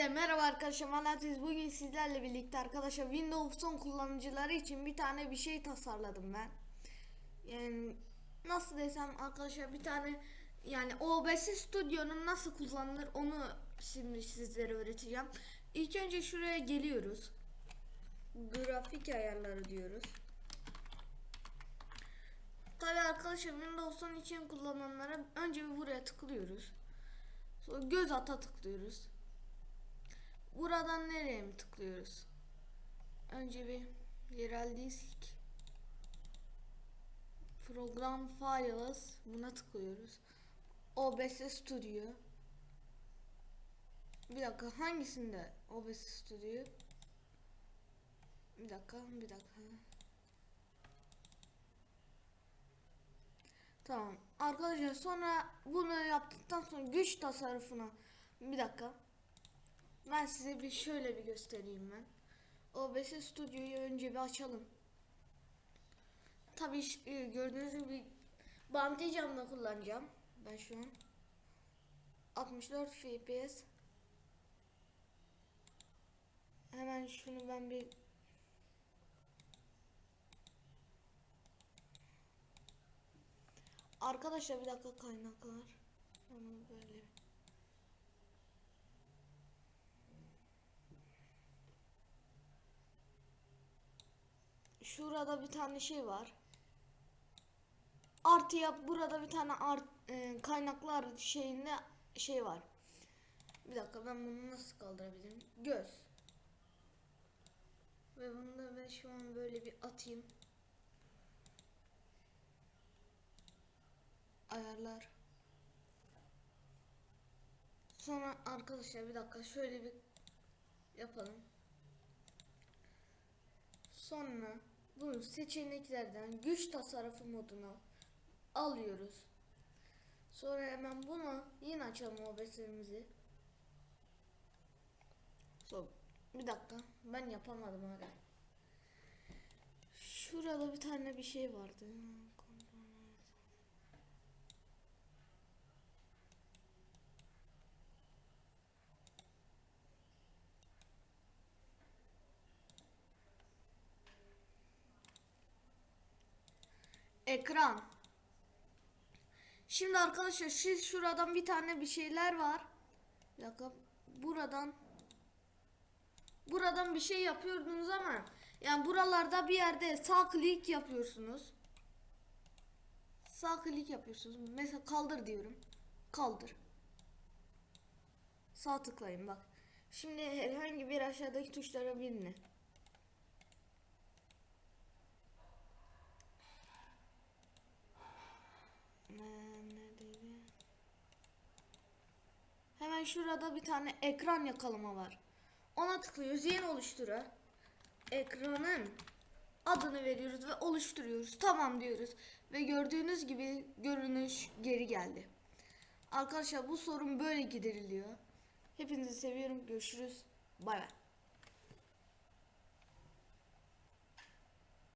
Hepinize merhaba arkadaşlar Aziz. Bugün sizlerle birlikte arkadaşlar Windows 10 kullanıcıları için bir tane bir şey tasarladım ben. Yani nasıl desem arkadaşlar bir tane yani OBS Studio'nun nasıl kullanılır onu şimdi sizlere öğreteceğim. İlk önce şuraya geliyoruz. Grafik ayarları diyoruz. Tabii arkadaşlar Windows 10 için kullananlara önce bir buraya tıklıyoruz. Sonra göz ata tıklıyoruz. Buradan nereye mi tıklıyoruz? Önce bir yerel disk program files buna tıklıyoruz. OBS Studio bir dakika hangisinde OBS Studio? Bir dakika bir dakika. Tamam. Arkadaşlar sonra bunu yaptıktan sonra güç tasarrufuna bir dakika. Ben size bir şöyle bir göstereyim ben. OBS Studio'yu önce bir açalım. Tabii e, gördüğünüz gibi Bounty camda kullanacağım. Ben şu an 64 FPS. Hemen şunu ben bir Arkadaşlar bir dakika kaynaklar. Onu böyle. Şurada bir tane şey var. Artı yap burada bir tane art, e, kaynaklar şeyinde şey var. Bir dakika ben bunu nasıl kaldırabilirim? Göz. Ve bunu da ben şu an böyle bir atayım. ayarlar. Sonra arkadaşlar bir dakika şöyle bir yapalım. Sonra bunu seçeneklerden güç tasarrufu moduna alıyoruz. Sonra hemen bunu yine açalım OBS'imizi. So, bir dakika ben yapamadım hala. Şurada bir tane bir şey vardı. Ekran. Şimdi arkadaşlar siz şuradan bir tane bir şeyler var. Bir dakika. Buradan buradan bir şey yapıyordunuz ama yani buralarda bir yerde sağ klik yapıyorsunuz. Sağ klik yapıyorsunuz. Mesela kaldır diyorum. Kaldır. Sağ tıklayın bak. Şimdi herhangi bir aşağıdaki tuşlara birini. Hemen şurada bir tane ekran yakalama var. Ona tıklıyoruz. Yeni oluştura. Ekranın adını veriyoruz ve oluşturuyoruz. Tamam diyoruz. Ve gördüğünüz gibi görünüş geri geldi. Arkadaşlar bu sorun böyle gideriliyor. Hepinizi seviyorum. Görüşürüz. Bay bay.